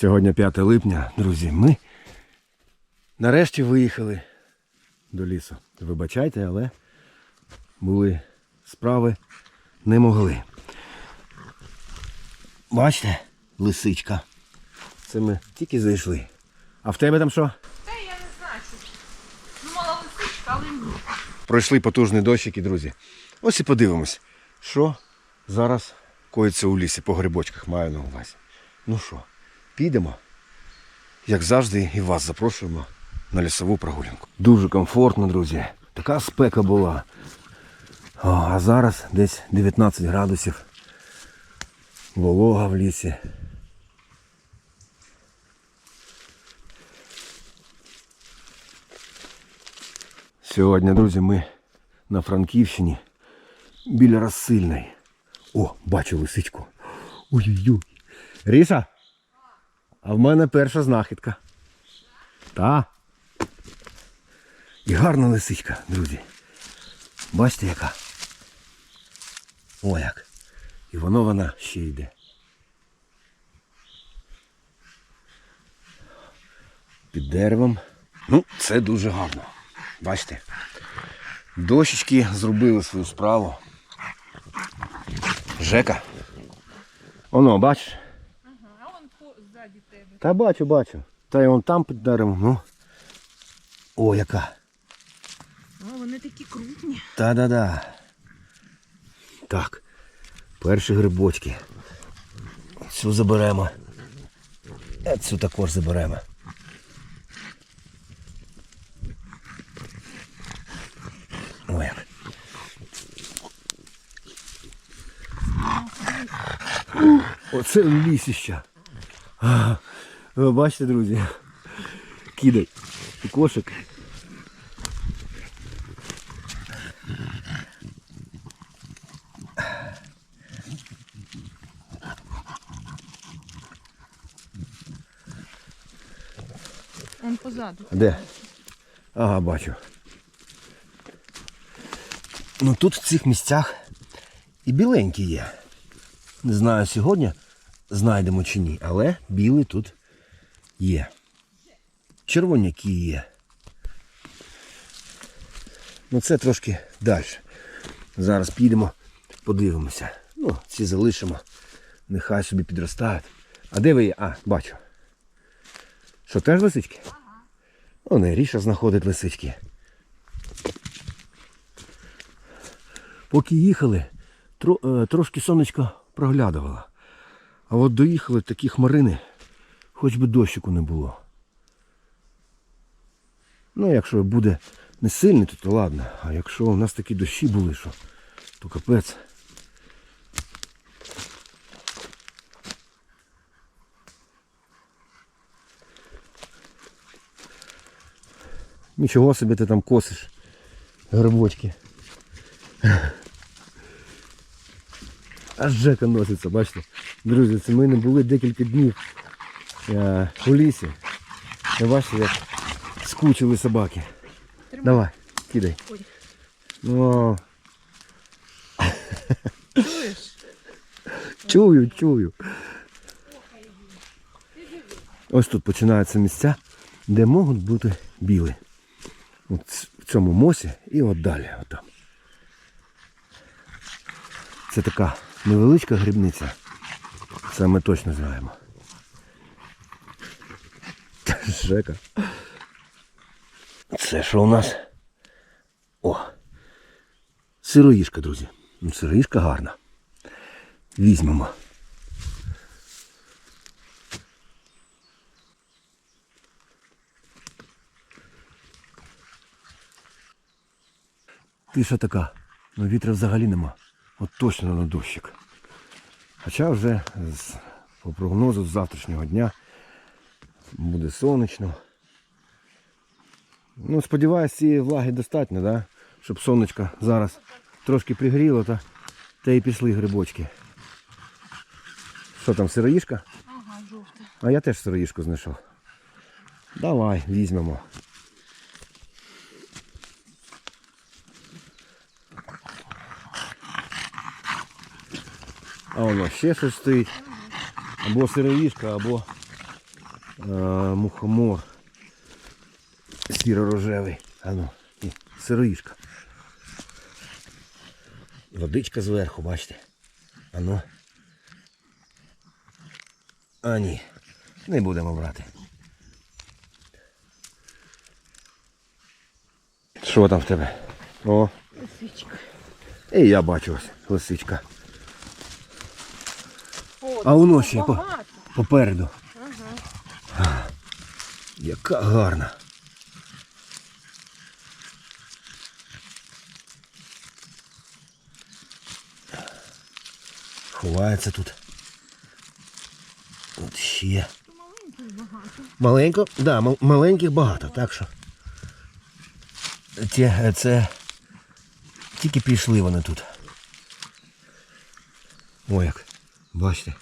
Сьогодні 5 липня, друзі, ми нарешті виїхали до лісу. Вибачайте, але були справи, не могли. Бачите, лисичка. Це ми тільки зайшли. А в тебе там що? Та я не знаю, що. Ну, мала лисичка, але ні. Пройшли потужні дощики, друзі. Ось і подивимось, що зараз коїться у лісі по грибочках, маю на увазі. Ну що, підемо? Як завжди, і вас запрошуємо на лісову прогулянку. Дуже комфортно, друзі. Така спека була. О, а зараз десь 19 градусів. Волога в лісі. Сьогодні, друзі, ми на Франківщині біля розсильної. О, бачу лисичку. Ой-ой-ой. Ріса, а в мене перша знахідка. Та. І гарна лисичка, друзі. Бачите яка? О як. І воно вона ще йде. Під деревом. Ну, це дуже гарно. Бачите? Дощечки зробили свою справу. Жека. Оно, бачиш? Ага, а он по ззаді тебе. Та бачу, бачу. Та й он там під деревом. Ну. О, яка. О, вони такі крупні. Та-да-да. Так. Перші грибочки. Цю заберемо. А цю також заберемо. Ой, як. Оце лісіща. Ви бачите, друзі? Кидай. І кошик. Он позаду. Де? Ага, бачу. Ну тут в цих місцях і біленькі є. Не знаю сьогодні знайдемо чи ні, але білий тут є. Червоняки є. Ну це трошки далі. Зараз підемо, подивимося. Ну, ці залишимо. Нехай собі підростають. А де ви є? А, бачу. Що, теж лисички? Вони Ріша знаходить лисички. Поки їхали, е, трошки сонечко проглядувало. А от доїхали такі хмарини, хоч би дощику не було. Ну, якщо буде не сильний, то, то ладно. А якщо у нас такі дощі були, що, то капець. Нічого собі ти там косиш. Грибочки. Аж Жека носиться, бачите. Друзі, це ми не були декілька днів у лісі. Ви бачите, як скучили собаки. Тримай. Давай, кидай. Ой. Ну, Чуєш? чую, чую. Ось тут починаються місця, де можуть бути біли. От в цьому мосі і от далі. Отам. Це така невеличка грибниця. Це ми точно знаємо. Жека. Це що у нас? О! Сироїшка, друзі. Ну, сироїшка гарна. Візьмемо. Тиша така. Ну вітра взагалі нема. От точно на дощик. Хоча вже по прогнозу з завтрашнього дня буде сонячно. Ну, сподіваюсь, цієї влаги достатньо, да? щоб сонечко зараз трошки пригріло та, та і пішли грибочки. Що там, сироїшка? Ага, жовта. А я теж сироїшку знайшов. Давай, візьмемо. А воно ще щось стоїть. Або сироїшка, або мухомор. Сіро-рожевий. А ну, і сироїшка. Водичка зверху, бачите. А ну. А ні, не будемо брати. Що там в тебе? О, Лисичка. і я бачу ось лисичка. О, А ще по- Попереду. Яка гарна. Ховається тут. От ще. Маленько, да, маленьких багато, так що. Це, це тільки пішли вони тут. Ой як. Бачите.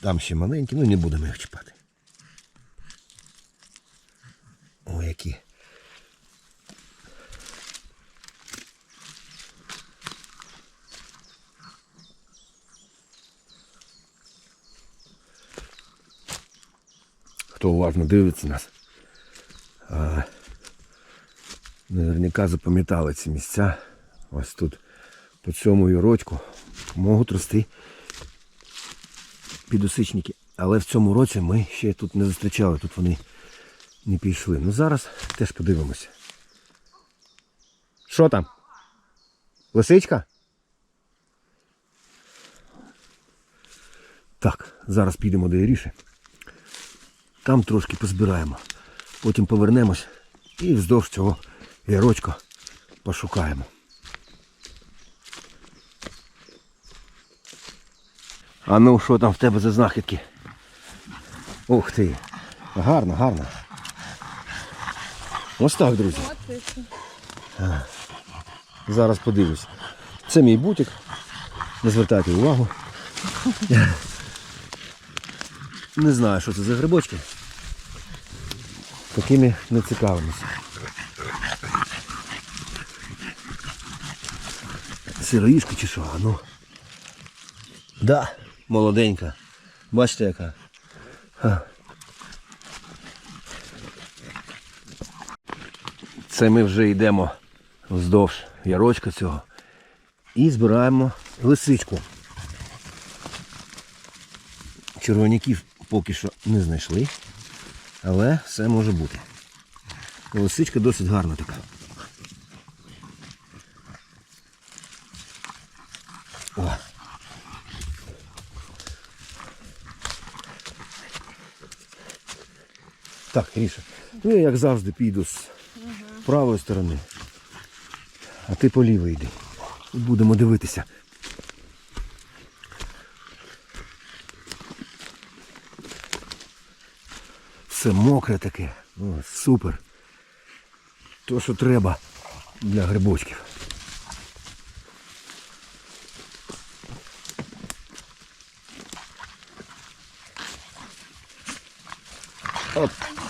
Там ще маленькі, ну не будемо їх чіпати. Ой, які. Хто уважно дивиться нас. А, наверняка запам'ятали ці місця. Ось тут по цьому юрочку можуть рости підосичники. Але в цьому році ми ще тут не зустрічали, тут вони не пішли. Ну зараз теж подивимося. Що там? Лисичка? Так, зараз підемо до Іріші. Там трошки позбираємо. Потім повернемось і вздовж цього ярочка пошукаємо. А ну, що там в тебе за знахідки? Ух ти! Гарно, гарно. Ось так, друзі. Зараз подивлюсь. Це мій бутик. Не звертайте увагу. Не знаю, що це за грибочки. Такими не цікавимося. Сироїшка чи що? А Ну. Да, молоденька. Бачите яка. Це ми вже йдемо вздовж ярочка цього. І збираємо лисичку. Червоняків поки що не знайшли, але все може бути. Лисичка досить гарна така. О. Так, Ріша, ну я як завжди піду з правої сторони, а ти по лівій йди. І Будемо дивитися. Все мокре таке. О, супер. То, що треба для грибочків.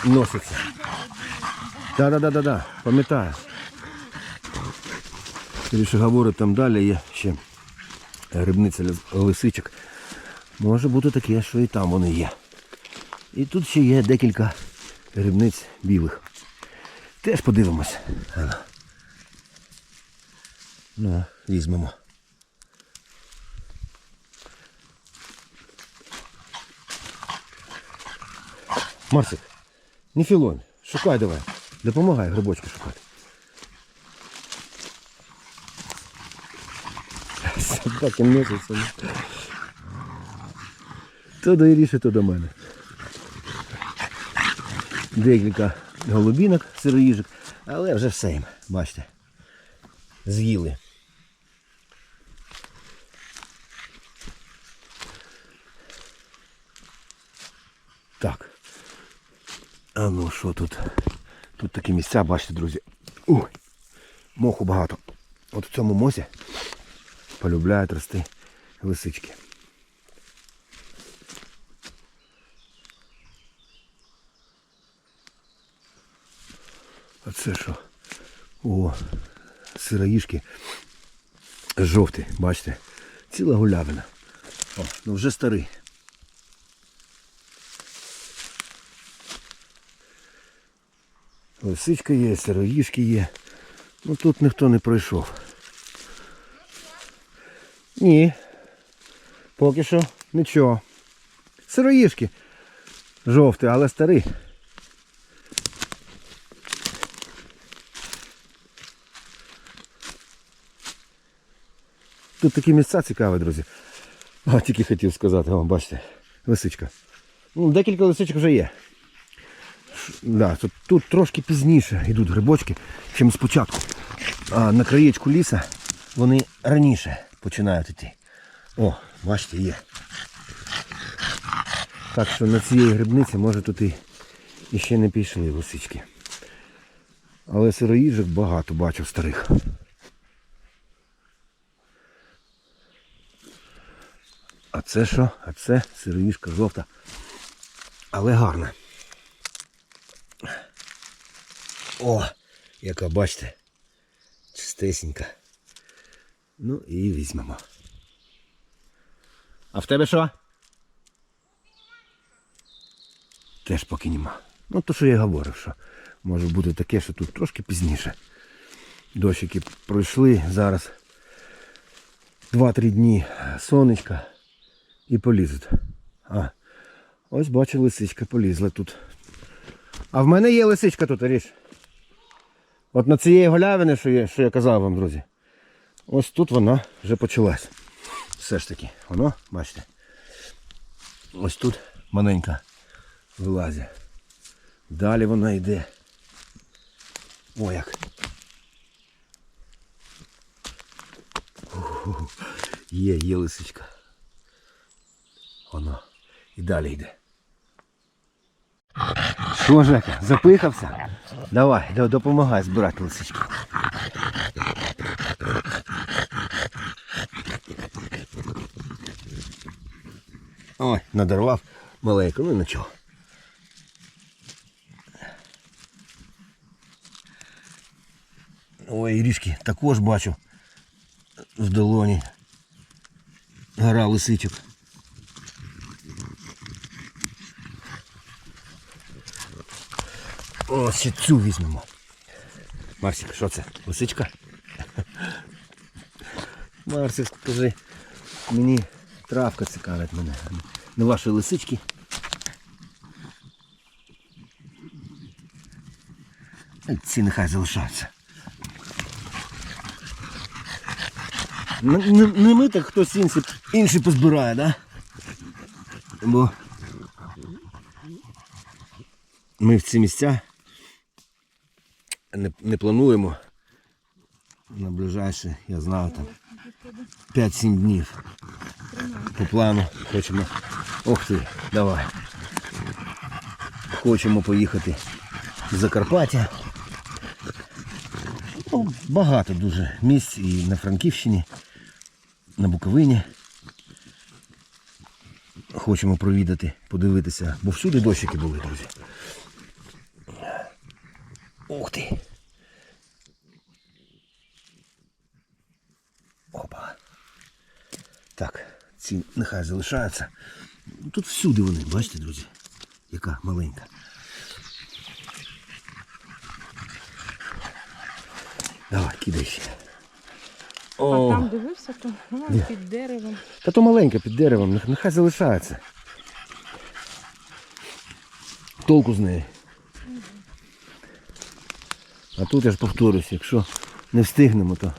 Носиться. Да-да-да-да-да, пам'ятаю. Більше говорить, там далі є ще грибниця лисичок. Може бути таке, що і там вони є. І тут ще є декілька грибниць білих. Теж подивимось. Ну, візьмемо. Марсик, не філонь, шукай давай. Допомагай грибочки шукати. Собаки носяться. То до Іріші, то до мене. Декілька голубінок, сироїжок, але вже все їм, бачите. З'їли. Так. А ну що тут? Тут такі місця, бачите, друзі. Ой, моху багато. От в цьому мосі полюбляють рости лисички. А це що? О, сироїшки жовті, бачите, ціла гулявина. О, ну вже старий. Лисичка є, сироїшки є. Ну тут ніхто не пройшов. Ні. Поки що нічого. Сироїшки. Жовтий, але старий. Тут такі місця цікаві, друзі. А, тільки хотів сказати, о, бачите, лисичка. Ну, декілька лисичок вже є. Да, тут, тут трошки пізніше йдуть грибочки, чим спочатку. А на краєчку ліса вони раніше починають йти. О, бачите, є. Так що на цієї грибниці може тут і, ще не пішли лисички. Але сироїжок багато бачу старих. А це що? А це сироїжка жовта. Але гарна. О, яка бачите. Чистесенька. Ну і візьмемо. А в тебе що? Теж поки нема. Ну то що я говорив, що може бути таке, що тут трошки пізніше. Дощики пройшли зараз 2-3 дні сонечка і полізуть. А, ось бачу, лисичка полізла тут. А в мене є лисичка тут, Аріш. От на цієї голявини, що я, що я казав вам, друзі. Ось тут вона вже почалась. Все ж таки, воно, бачите. Ось тут маленька вилазить. Далі вона йде. О як. Є, є лисичка. Воно. І далі йде. Що, Жека, запихався? Давай, допомагай збирати лисички. Ой, надарвав маленьку, ну нічого. Ой, ріжки також бачу в долоні. Гора лисичок. О, ще цю візьмемо. Марсик, що це? Лисичка? Марсик, скажи, мені травка цікавить мене. Не ваші лисички. Ці нехай залишаються. Не, не ми так хтось інший, інший позбирає, да? Бо ми в ці місця не, не плануємо на ближайші, я знаю, там 5-7 днів. По плану хочемо. Ох ти, давай. Хочемо поїхати в Закарпаття. Ну, багато дуже місць і на Франківщині, на Буковині. Хочемо провідати, подивитися, бо всюди дощики були, друзі. Ух ти. Опа. Так, ці нехай залишаються. Тут всюди вони, бачите, друзі, яка маленька. Давай, кидай ще. А там дивився, то вона Де? під деревом. та то маленька під деревом, нех- нехай залишається. Толку з неї. А тут я ж повторюсь, якщо не встигнемо, то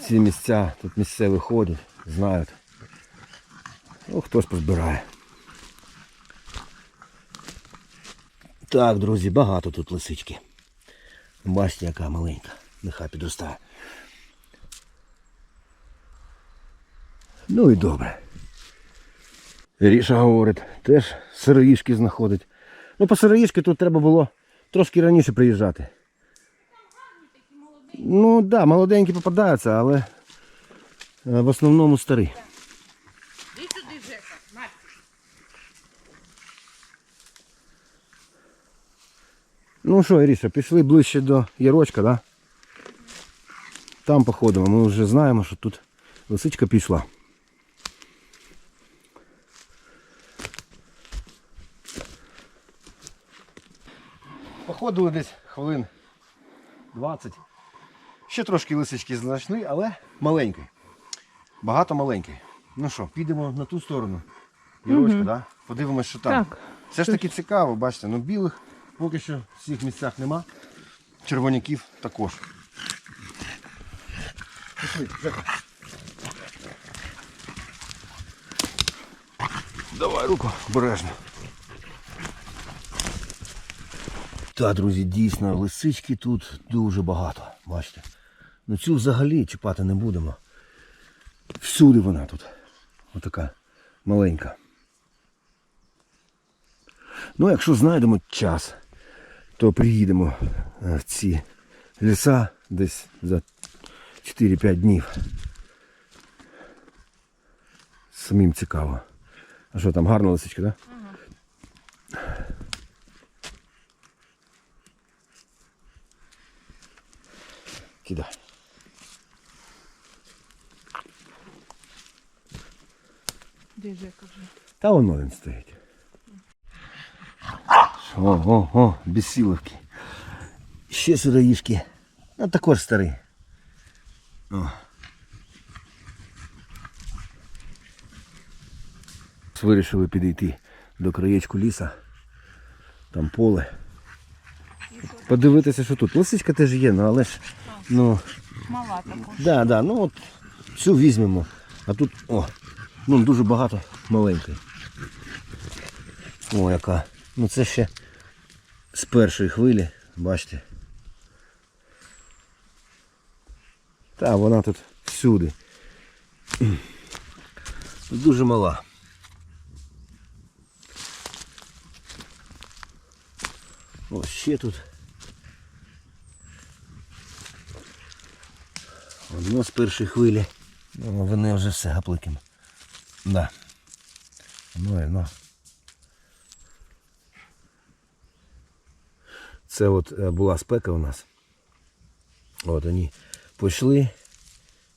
ці місця, тут місцеві ходять, знають. Ну, хтось позбирає. Так, друзі, багато тут лисички. Бачите, яка маленька. Нехай підростає. Ну і добре. Ріша говорить, теж сироїшки знаходить. Ну, по сироїшки тут треба було трошки раніше приїжджати. Ну так, да, молоденькі попадаються, але е, в основному старі. Іди сюди, Ну що, Іріса, пішли ближче до ярочка, да? Там походимо, ми вже знаємо, що тут лисичка пішла. Походили десь хвилин 20. Ще трошки лисички знайшли, але маленький. Багато маленький. Ну що, підемо на ту сторону. Ярочка, да? Подивимось, що там. Так. Це ж таки цікаво, бачите, ну білих поки що в цих місцях нема. Червоняків також. Пішли, Жека. Давай руку обережно. Та, друзі, дійсно, лисички тут дуже багато. Бачите. Ну цю взагалі чіпати не будемо. Всюди вона тут. Отака маленька. Ну, якщо знайдемо час, то приїдемо е, в ці ліса десь за 4-5 днів. Самим цікаво. А що там, гарна лисичка, так? Да? Кидай. Де Жека вже? Та воно він стоїть. О, о, о, безсіловки. Ще сироїшки. Ну також старий. О. Вирішили підійти до краєчку ліса. Там поле. Подивитися, що тут. Лисичка теж є, ну але ж. Ну, Мала також. Да, да, ну от цю візьмемо. А тут, о, ну дуже багато маленької. О, яка. Ну це ще з першої хвилі, бачите. Та вона тут всюди. Дуже мала. О, ще тут. Одно з першої хвилі. Ну, вони вже все гапликим. Да. Ну і ну. Це от е, була спека у нас. От вони пішли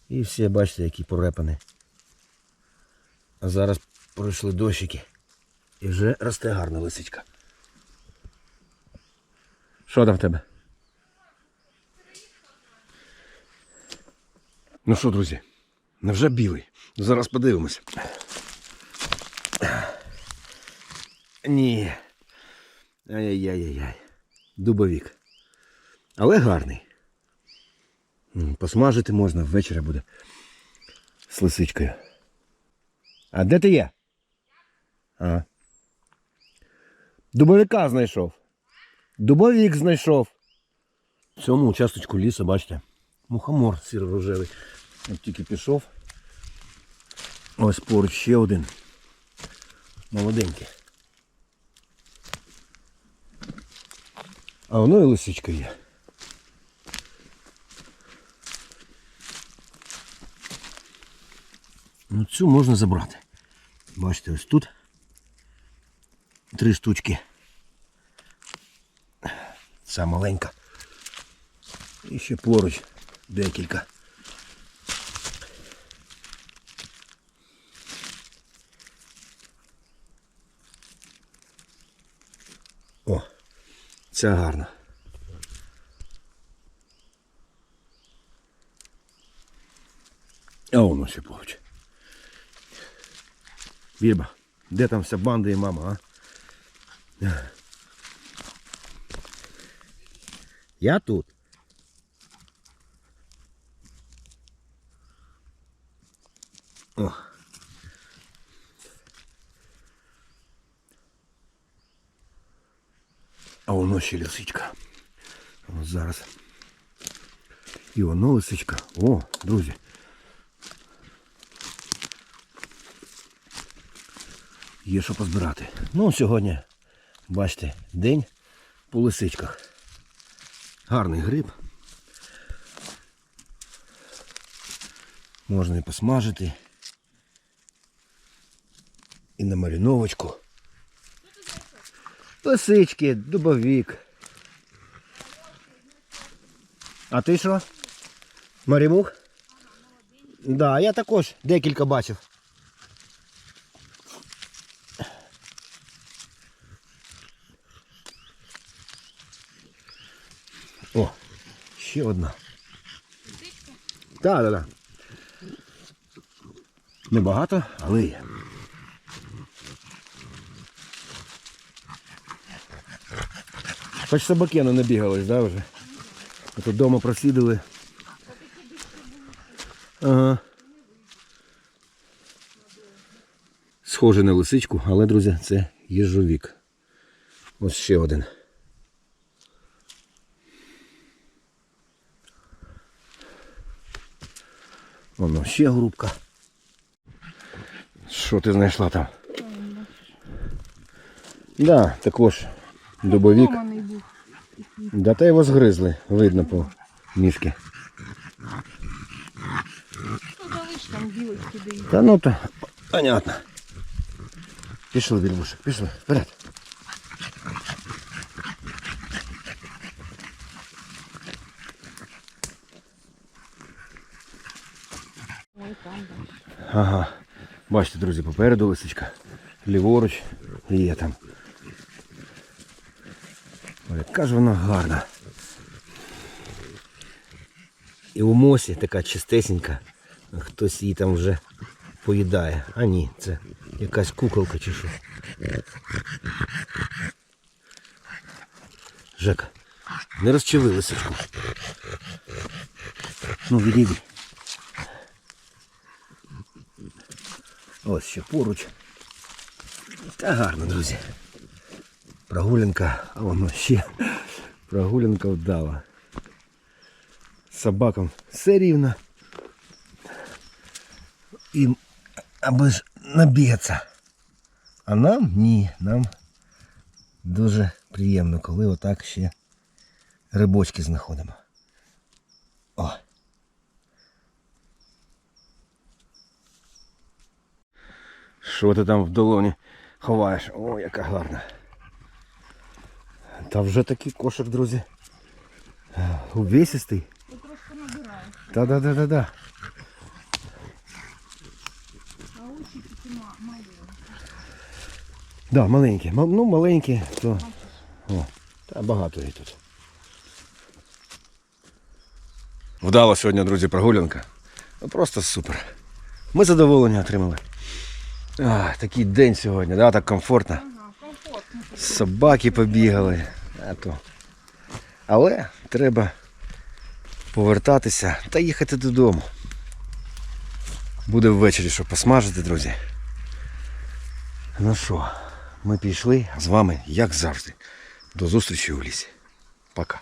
і всі, бачите, які порепані. А зараз пройшли дощики. І вже росте гарна лисичка. Що там в тебе? Ну що, друзі, невже білий? Зараз подивимось. Ні. Ай-яй-яй-яй. Дубовік. Але гарний. Посмажити можна, ввечері буде. З лисичкою. А де ти є? А. Дубовика знайшов. Дубовік знайшов. В цьому участочку лісу, бачите, мухомор сіро-рожевий. От тільки пішов. Ось поруч ще один. Молоденький. А воно і лисичка є. Ну цю можна забрати. Бачите, ось тут три штучки. Ця маленька. І ще поруч декілька. О, ця гарна. А воно ще поруч. Вірба, де там вся банда і мама, а? Я тут. О. воно ще лисичка. Ось зараз. І воно лисичка. О, друзі. Є що позбирати. Ну, сьогодні, бачите, день по лисичках. Гарний гриб. Можна і посмажити. І на маріновочку. Лисички, дубовік. А ти що? Марімух? Да, я також декілька бачив. О, ще одна. Так, так, так. Небагато, але є. Хоч собаки не набігались, да, вже? А тут вдома просідали. Ага. Схоже на лисичку, але, друзі, це їжовік. Ось ще один. Воно ще грубка. Що ти знайшла там? Да, також дубовік. Да та його згризли, видно по мішки. Та ну то понятно. Пішли, більбушек, пішли, вперед. Ага. Бачите, друзі, попереду лисичка. Ліворуч є там. Ж вона гарна. І у мосі така чистесенька. Хтось її там вже поїдає. А ні, це якась куколка чи що. Жека, не розчили лисичку. Ну, відійди. Ось ще поруч. Та гарно, друзі. Прогулянка, а воно ще прогулянка вдала. Собакам все рівно. Їм аби ж набігатися. А нам ні, нам дуже приємно, коли отак ще рибочки знаходимо. О! Що ти там в долоні ховаєш? О, яка гарна. Та вже такий кошик, друзі. Увесистий. Ти трошки набираєш. Та-да-да-да-да. А очі тільки ма- Да, маленькі. Ну, маленькі, то. О, та багато їх тут. Вдала сьогодні, друзі, прогулянка. Ну, просто супер. Ми задоволення отримали. А, такий день сьогодні, да, так комфортно. Ага, комфортно. Собаки побігали. То. Але треба повертатися та їхати додому. Буде ввечері, що посмажити, друзі. Ну що, ми пішли, з вами, як завжди. До зустрічі у лісі. Пока.